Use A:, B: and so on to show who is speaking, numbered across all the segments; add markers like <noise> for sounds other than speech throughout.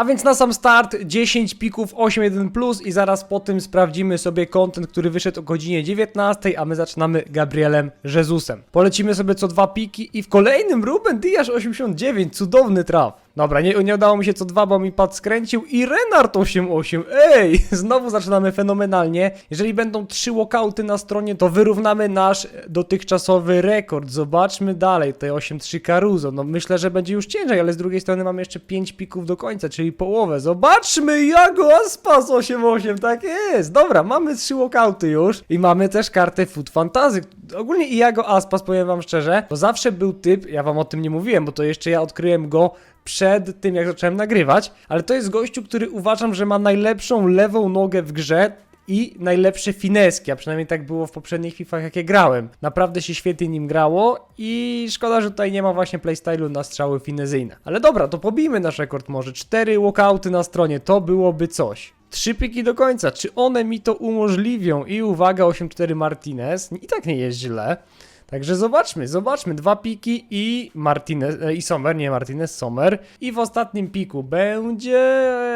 A: A więc na sam start 10 pików 8.1 plus i zaraz po tym sprawdzimy sobie content, który wyszedł o godzinie 19, a my zaczynamy Gabrielem Jezusem. Polecimy sobie co dwa piki i w kolejnym Ruben Diasz 89, cudowny traf. Dobra, nie, nie udało mi się co dwa, bo mi pad skręcił i Renard 88. Ej, <laughs> znowu zaczynamy fenomenalnie. Jeżeli będą trzy walkouty na stronie, to wyrównamy nasz dotychczasowy rekord. Zobaczmy dalej, te 8-3 Caruso. No myślę, że będzie już ciężej, ale z drugiej strony mamy jeszcze 5 pików do końca, czyli połowę. Zobaczmy, Jago Aspas 8-8, tak jest. Dobra, mamy trzy walkouty już i mamy też kartę Food Fantasy. Ogólnie Iago Aspas, powiem wam szczerze, to zawsze był typ, ja wam o tym nie mówiłem, bo to jeszcze ja odkryłem go przed tym, jak zacząłem nagrywać, ale to jest gościu, który uważam, że ma najlepszą lewą nogę w grze i najlepsze fineski, a przynajmniej tak było w poprzednich FIFAch, jakie grałem. Naprawdę się świetnie nim grało i szkoda, że tutaj nie ma właśnie playstylu na strzały finezyjne. Ale dobra, to pobijmy nasz rekord może. Cztery walkouty na stronie, to byłoby coś. Trzy piki do końca, czy one mi to umożliwią? I uwaga, 8-4 Martinez, i tak nie jest źle. Także zobaczmy, zobaczmy. Dwa piki i Martinez, e, i Sommer, nie Martinez, Sommer. I w ostatnim piku będzie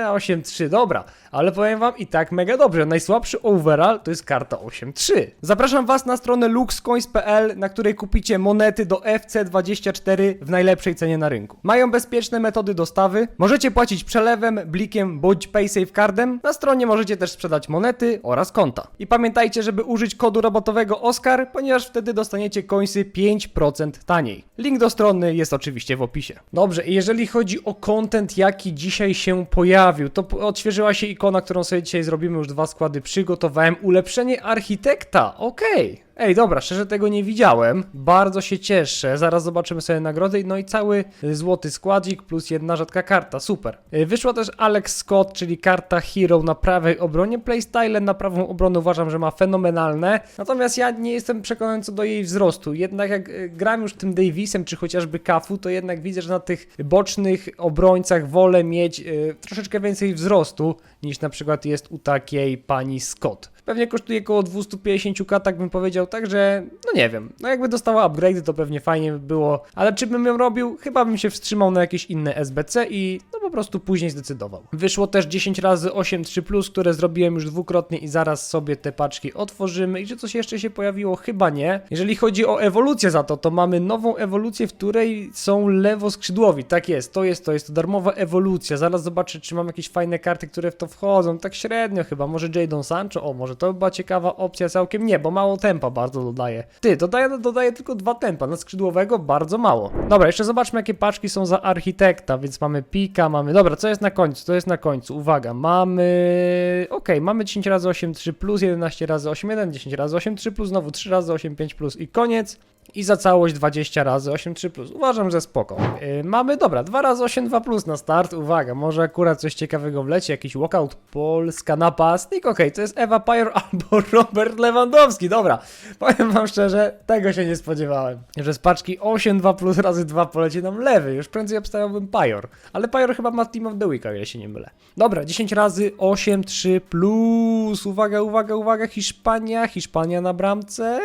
A: 8-3, dobra. Ale powiem wam i tak mega dobrze. Najsłabszy overall to jest karta 8-3. Zapraszam was na stronę luxcoins.pl, na której kupicie monety do FC24 w najlepszej cenie na rynku. Mają bezpieczne metody dostawy. Możecie płacić przelewem, blikiem bądź PaySafe cardem. Na stronie możecie też sprzedać monety oraz konta. I pamiętajcie, żeby użyć kodu robotowego OSCAR, ponieważ wtedy dostaniecie coinsy 5% taniej. Link do strony jest oczywiście w opisie. Dobrze, jeżeli chodzi o content, jaki dzisiaj się pojawił, to odświeżyła się ikona, którą sobie dzisiaj zrobimy, już dwa składy przygotowałem. Ulepszenie architekta, okej. Ej, dobra, szczerze tego nie widziałem. Bardzo się cieszę. Zaraz zobaczymy sobie nagrody. No i cały złoty składzik plus jedna rzadka karta. Super. Y, Wyszła też Alex Scott, czyli karta Hero na prawej obronie. Playstyle na prawą obronę uważam, że ma fenomenalne. Natomiast ja nie jestem przekonany co do jej wzrostu. Jednak jak y, gram już tym Davisem, czy chociażby Kafu, to jednak widzę, że na tych bocznych obrońcach wolę mieć y, troszeczkę więcej wzrostu niż na przykład jest u takiej pani Scott. Pewnie kosztuje około 250k, tak bym powiedział, także no nie wiem. No jakby dostała upgrade'y, to pewnie fajnie by było, ale czy bym ją robił? Chyba bym się wstrzymał na jakieś inne SBC i no prostu później zdecydował. Wyszło też 10 razy 8.3+, które zrobiłem już dwukrotnie i zaraz sobie te paczki otworzymy. I czy coś jeszcze się pojawiło? Chyba nie. Jeżeli chodzi o ewolucję za to, to mamy nową ewolucję, w której są lewoskrzydłowi. Tak jest, to jest to, jest to darmowa ewolucja. Zaraz zobaczę, czy mam jakieś fajne karty, które w to wchodzą. Tak średnio chyba, może Jadon Sancho, o może to by była ciekawa opcja całkiem. Nie, bo mało tempa bardzo dodaje. Ty, dodaje, dodaje tylko dwa tempa, na skrzydłowego bardzo mało. Dobra, jeszcze zobaczmy jakie paczki są za architekta, więc mamy pika, mamy... Dobra, co jest na końcu? Co jest na końcu? Uwaga, mamy... Okej, mamy 10 razy 8, 3 plus, 11 razy 8, 1, 10 razy 8, 3 plus, znowu 3 razy 8, 5 plus i koniec. I za całość 20 razy 8, 3 plus. Uważam, że spoko. Yy, mamy, dobra, 2 razy 8, 2 plus na start. Uwaga, może akurat coś ciekawego wleci, jakiś walkout Polska napastnik. Okej, to jest Eva Pajor <laughs> albo Robert Lewandowski. Dobra, powiem wam szczerze, tego się nie spodziewałem. Że z paczki 8, 2 plus razy 2 poleci nam lewy. Już prędzej obstawiałbym Pajor. Ale Pajor chyba ma Team of the Week, o ile się nie mylę. Dobra, 10 razy 8, 3 plus. Uwaga, uwaga, uwaga, Hiszpania. Hiszpania na bramce.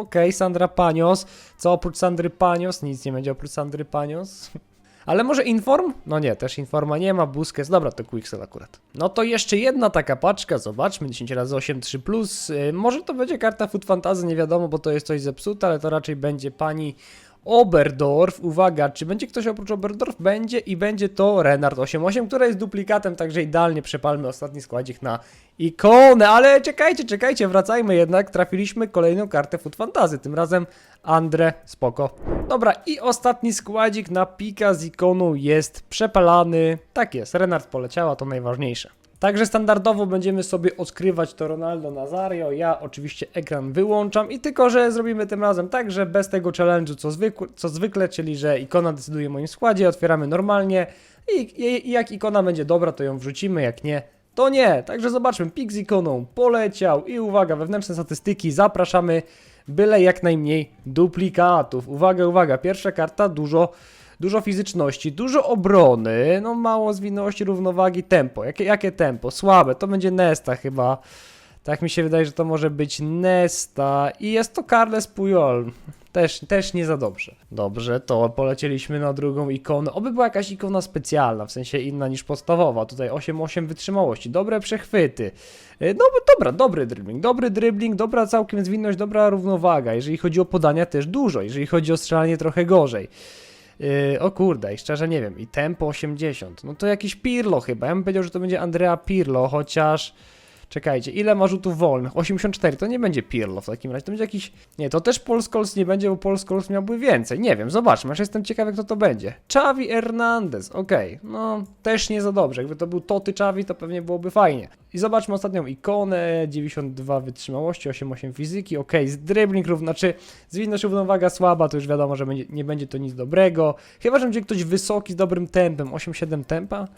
A: Okej, Sandra Panios. Co oprócz Sandry Panios? Nic nie będzie oprócz Sandry Panios. <laughs> Ale może Inform? No nie, też Informa nie ma, Busquets, dobra, to Quicksell akurat. No to jeszcze jedna taka paczka, zobaczmy, 10 razy 8, 3 plus. Yy, może to będzie karta Food Fantasy, nie wiadomo, bo to jest coś zepsute, ale to raczej będzie pani Oberdorf. Uwaga, czy będzie ktoś oprócz Oberdorf? Będzie i będzie to Renard 88, która jest duplikatem, także idealnie przepalmy ostatni składzik na ikonę, ale czekajcie, czekajcie, wracajmy jednak, trafiliśmy kolejną kartę Food Fantasy, tym razem Andre, spoko. Dobra, i ostatni składzik na pika z ikoną jest przepalany. Tak jest, Renard poleciała, to najważniejsze. Także standardowo będziemy sobie odkrywać to Ronaldo Nazario. Ja oczywiście ekran wyłączam i tylko, że zrobimy tym razem tak, że bez tego challenge'u co, zwykł, co zwykle, czyli że ikona decyduje o moim składzie, otwieramy normalnie i, i, i jak ikona będzie dobra, to ją wrzucimy, jak nie, to nie. Także zobaczmy, pik z ikoną poleciał i uwaga, wewnętrzne statystyki, zapraszamy, byle jak najmniej duplikatów. Uwaga, uwaga, pierwsza karta, dużo Dużo fizyczności, dużo obrony, no mało zwinności, równowagi, tempo. Jakie, jakie tempo? Słabe, to będzie Nesta chyba. Tak mi się wydaje, że to może być Nesta i jest to Carles Puyol. Też, też nie za dobrze. Dobrze, to polecieliśmy na drugą ikonę. Oby była jakaś ikona specjalna, w sensie inna niż podstawowa. Tutaj 8-8 wytrzymałości, dobre przechwyty. E, No, dobra, dobry dribbling, dobry dribbling, dobra całkiem zwinność, dobra równowaga. Jeżeli chodzi o podania też dużo, jeżeli chodzi o strzelanie trochę gorzej. Yy, o kurde, i szczerze nie wiem. I tempo 80. No to jakiś Pirlo chyba. Ja bym powiedział, że to będzie Andrea Pirlo, chociaż. Czekajcie, ile ma rzutów wolnych? 84, to nie będzie Pirlo w takim razie, to będzie jakiś... Nie, to też Paul Scholes nie będzie, bo Paul Scholes miałby więcej. Nie wiem, zobaczmy, aż jestem ciekawy, kto to będzie. Xavi Hernandez, okej, no też nie za dobrze. Jakby to był Toty Xavi, to pewnie byłoby fajnie. I zobaczmy ostatnią ikonę, 92 wytrzymałości, 88 fizyki, okej, z dribbling równo, znaczy zwinność równowaga słaba, to już wiadomo, że będzie, nie będzie to nic dobrego. Chyba, że będzie ktoś wysoki z dobrym tempem, 8-7 tempa.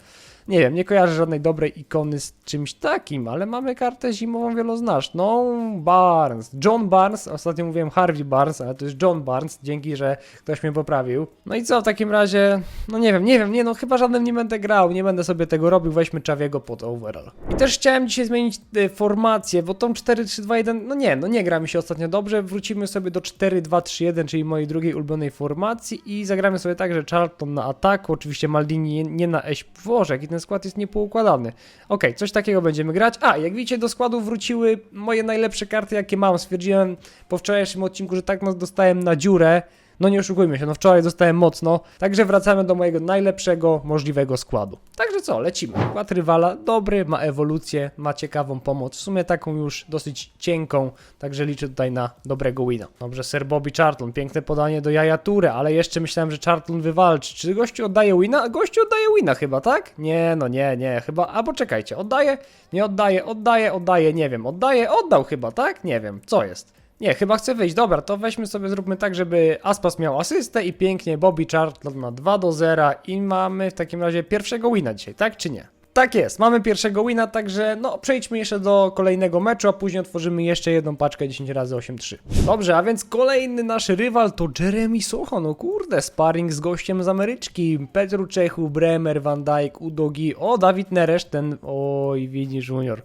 A: Nie wiem, nie kojarzę żadnej dobrej ikony z czymś takim, ale mamy kartę zimową wieloznaczną. Barnes, John Barnes, ostatnio mówiłem Harvey Barnes, ale to jest John Barnes, dzięki, że ktoś mnie poprawił. No i co w takim razie? No nie wiem, nie wiem, nie no, chyba żadnym nie będę grał, nie będę sobie tego robił, weźmy Czawiego pod overall. I też chciałem dzisiaj zmienić e, formację, bo tą 4-3-2-1, no nie, no nie gra mi się ostatnio dobrze, wrócimy sobie do 4-2-3-1, czyli mojej drugiej ulubionej formacji i zagramy sobie tak, że Charlton na ataku, oczywiście Maldini nie, na eś... Jaki ten skład jest niepoukładany. Okej, coś takiego będziemy grać. A, jak widzicie, do składu wróciły moje najlepsze karty, jakie mam. Stwierdziłem po wczorajszym odcinku, że tak nas dostałem na dziurę. No nie oszukujmy się, no wczoraj dostałem mocno, także wracamy do mojego najlepszego możliwego składu. Także co, lecimy. Skład rywala dobry, ma ewolucję, ma ciekawą pomoc, w sumie taką już dosyć cienką, także liczę tutaj na dobrego wina. Dobrze, Sir Bobby Charlton, piękne podanie do Jaja Ture, ale jeszcze myślałem, że Charlton wywalczy. Czy gościu oddaje wina? Gościu oddaje wina chyba, tak? Nie, no nie, nie, chyba, albo czekajcie, oddaje? Nie oddaje, oddaje, oddaje, nie wiem, oddaje, oddał chyba, tak? Nie wiem, co jest? Nie, chyba chcę wyjść. Dobra, to weźmy sobie, zróbmy tak, żeby Aspas miał asystę i pięknie Bobby Charlton na 2 do 0 i mamy w takim razie pierwszego wina dzisiaj, tak czy nie? Tak jest, mamy pierwszego wina, także no przejdźmy jeszcze do kolejnego meczu, a później otworzymy jeszcze jedną paczkę 10 razy 8-3. Dobrze, a więc kolejny nasz rywal to Jeremy Socho, no kurde, sparring z gościem z Ameryczki, Petru Czechu, Bremer, Van Dijk, Udogi, o Dawid Neresz, ten, oj, Wini Junior,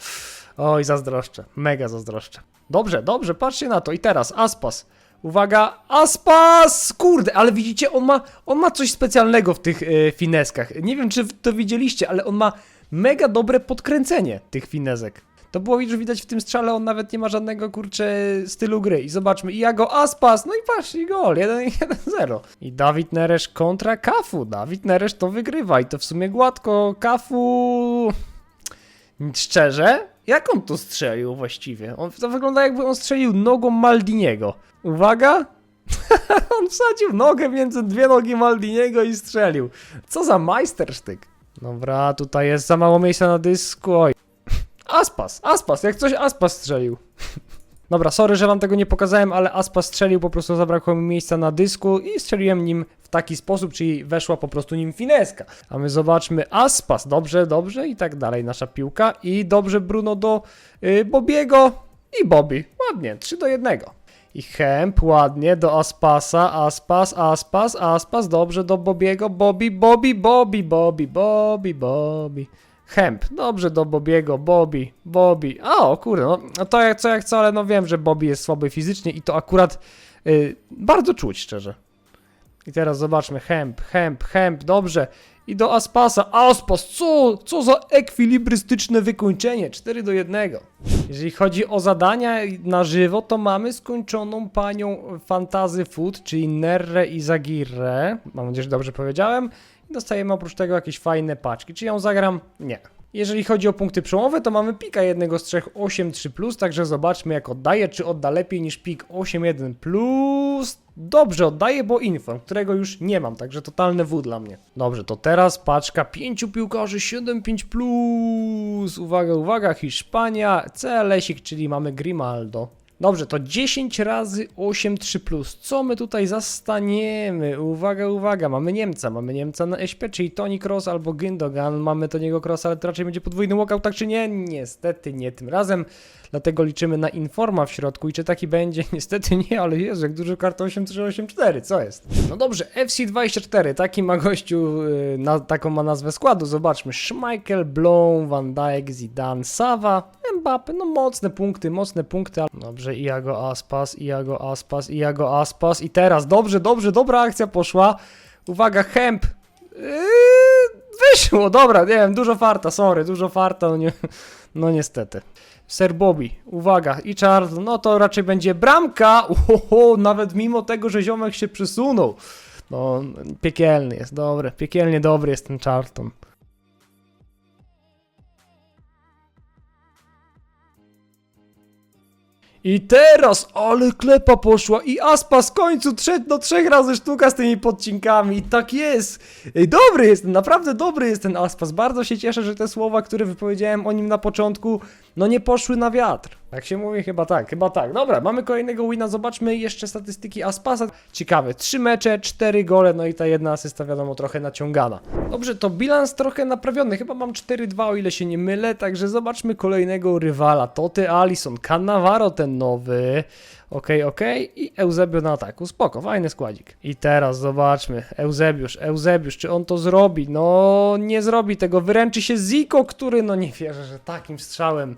A: oj, zazdroszczę, mega zazdroszczę. Dobrze, dobrze, patrzcie na to i teraz Aspas. Uwaga, Aspas! Kurde, ale widzicie, on ma, on ma coś specjalnego w tych e, fineskach. Nie wiem, czy to widzieliście, ale on ma mega dobre podkręcenie tych finesek. To było już widać w tym strzale, on nawet nie ma żadnego kurcze stylu gry. I zobaczmy, i ja go Aspas, no i patrz, i gol, 1-0. <laughs> I Dawid Neresz kontra Kafu. Dawid Neresz to wygrywa i to w sumie gładko. Kafu... Szczerze? Jak on to strzelił właściwie? On, to wygląda jakby on strzelił nogą Maldiniego. Uwaga! <laughs> on wsadził nogę między dwie nogi Maldiniego i strzelił. Co za majstersztyk. Dobra, tutaj jest za mało miejsca na dysku. Oj. Aspas, Aspas, jak coś Aspas strzelił. Dobra, sorry, że wam tego nie pokazałem, ale Aspas strzelił, po prostu zabrakło mi miejsca na dysku i strzeliłem nim w taki sposób, czyli weszła po prostu nim fineska. A my zobaczmy Aspas, dobrze, dobrze i tak dalej, nasza piłka i dobrze Bruno do y, Bobiego i Bobby, ładnie, 3 do 1. I Hemp, ładnie, do Aspasa, Aspas, Aspas, Aspas, dobrze, do Bobiego, Bobby, Bobby, Bobby, Bobby, Bobby, Bobby. Hemp, dobrze do Bobiego, Bobby, Bobby. O kurde, no, no to jak co jak co, ale no wiem, że Bobby jest słaby fizycznie i to akurat y, bardzo czuć, szczerze. I teraz zobaczmy, Hemp, Hemp, Hemp, dobrze. I do Aspasa, Aspas, co, co za ekwilibrystyczne wykończenie, 4 do 1. Jeżeli chodzi o zadania na żywo, to mamy skończoną panią Fantazy Food, czyli Nerre i Zagirre. Mam nadzieję, że dobrze powiedziałem. Dostajemy oprócz tego jakieś fajne paczki. Czy ją zagram? Nie. Jeżeli chodzi o punkty przełomowe, to mamy pika jednego z trzech 8-3+, także zobaczmy jak oddaje, czy odda lepiej niż pik 8-1+. Dobrze oddaje, bo inform, którego już nie mam, także totalne W dla mnie. Dobrze, to teraz paczka pięciu piłkarzy 7-5+. Uwaga, uwaga, Hiszpania, CLSik, czyli mamy Grimaldo. Dobrze, to 10 razy 8-3+. Plus. Co my tutaj zastaniemy? Uwaga, uwaga, mamy Niemca, mamy Niemca na SP, czyli Toni Kroos albo Gündogan. Mamy Toniego Kroos, ale to raczej będzie podwójny walkout, tak czy nie? Niestety nie tym razem. Dlatego liczymy na Informa w środku i czy taki będzie? <laughs> Niestety nie, ale Jezu, jak dużo kart 8384, co jest? No dobrze, FC24, taki ma gościu, yy, na, taką ma nazwę składu, zobaczmy. Schmeichel, Blom, Van Dijk, Zidane, Sava, Mbappe, no mocne punkty, mocne punkty. Dobrze, Iago Aspas, Iago Aspas, Iago Aspas i teraz, dobrze, dobrze, dobra akcja poszła. Uwaga, Hemp. Yy, wyszło, dobra, nie wiem, dużo farta, sorry, dużo farta, no, nie, no niestety. Sir Bobby, uwaga, i Charlton, no to raczej będzie bramka, Ohoho, nawet mimo tego, że ziomek się przesunął. No, piekielny jest, dobry, piekielnie dobry jest ten Charlton. I teraz, ale klepa poszła i Aspas w końcu trzech do trzech razy sztuka z tymi podcinkami. I tak jest. Dobry jest, naprawdę dobry jest ten Aspas. Bardzo się cieszę, że te słowa, które wypowiedziałem o nim na początku, no nie poszły na wiatr. Tak się mówi, chyba tak, chyba tak. Dobra, mamy kolejnego wina, zobaczmy jeszcze statystyki Aspasa. Ciekawe, trzy mecze, cztery gole, no i ta jedna asysta wiadomo trochę naciągana. Dobrze, to bilans trochę naprawiony, chyba mam 4-2 o ile się nie mylę, także zobaczmy kolejnego rywala. Toty Allison, Cannavaro ten nowy. Okej, okej. I Eusebio na ataku. Spoko, fajny składzik. I teraz zobaczmy. Eusebiusz, Eusebiusz, czy on to zrobi? No, nie zrobi tego. Wyręczy się Ziko, który, no nie wierzę, że takim strzałem.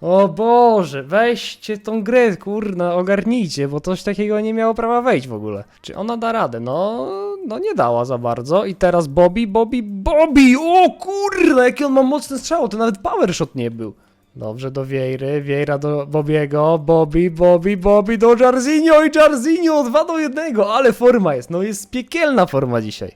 A: O Boże, weźcie tą grę, kurna, ogarnijcie, bo coś takiego nie miało prawa wejść w ogóle. Czy ona da radę? No, no nie dała za bardzo. I teraz Bobby, Bobby, Bobby! O kurde, jaki on ma mocny strzał, to nawet power shot nie był. Dobrze, do Wiejry, Wiejra do Bobiego, Bobby, Bobby, Bobby do Jarzinho i Jarzinho 2 do 1, ale forma jest, no jest piekielna forma dzisiaj.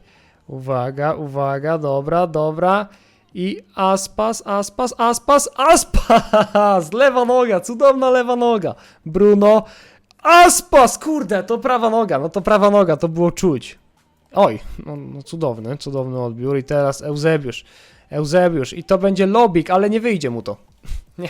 A: Uwaga, uwaga, dobra, dobra. I Aspas, Aspas, Aspas, Aspas! <laughs> Lewa noga, cudowna lewa noga. Bruno, Aspas, kurde, to prawa noga, no to prawa noga, to było czuć. Oj, no, no cudowny, cudowny odbiór i teraz Eusebiusz. Eusebiusz i to będzie Lobik, ale nie wyjdzie mu to. <laughs> Nie.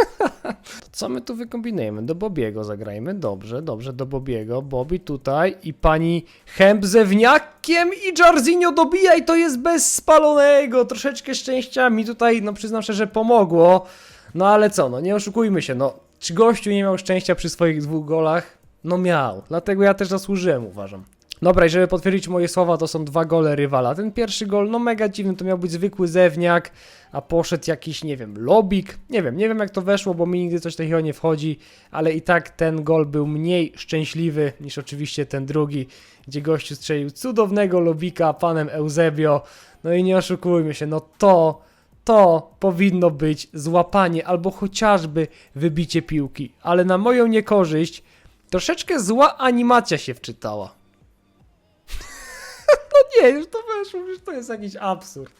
A: <laughs> Co my tu wykombinujemy? Do Bobiego zagrajmy. Dobrze, dobrze, do Bobiego. Bobby tutaj i pani Hemp zewniakiem i Jarzinho dobija i to jest bez spalonego. Troszeczkę szczęścia mi tutaj, no przyznam szczerze, pomogło. No ale co, no nie oszukujmy się, no czy gościu nie miał szczęścia przy swoich dwóch golach? No miał, dlatego ja też zasłużyłem, uważam. Dobra, i żeby potwierdzić moje słowa, to są dwa gole rywala. Ten pierwszy gol, no mega dziwny, to miał być zwykły zewniak, a poszedł jakiś, nie wiem, lobik. Nie wiem, nie wiem jak to weszło, bo mi nigdy coś takiego nie wchodzi, ale i tak ten gol był mniej szczęśliwy niż oczywiście ten drugi, gdzie gościu strzelił cudownego lobika panem Eusebio. No i nie oszukujmy się, no to, to powinno być złapanie albo chociażby wybicie piłki, ale na moją niekorzyść troszeczkę zła animacja się wczytała. Nie, już to weszło, już to jest jakiś absurd.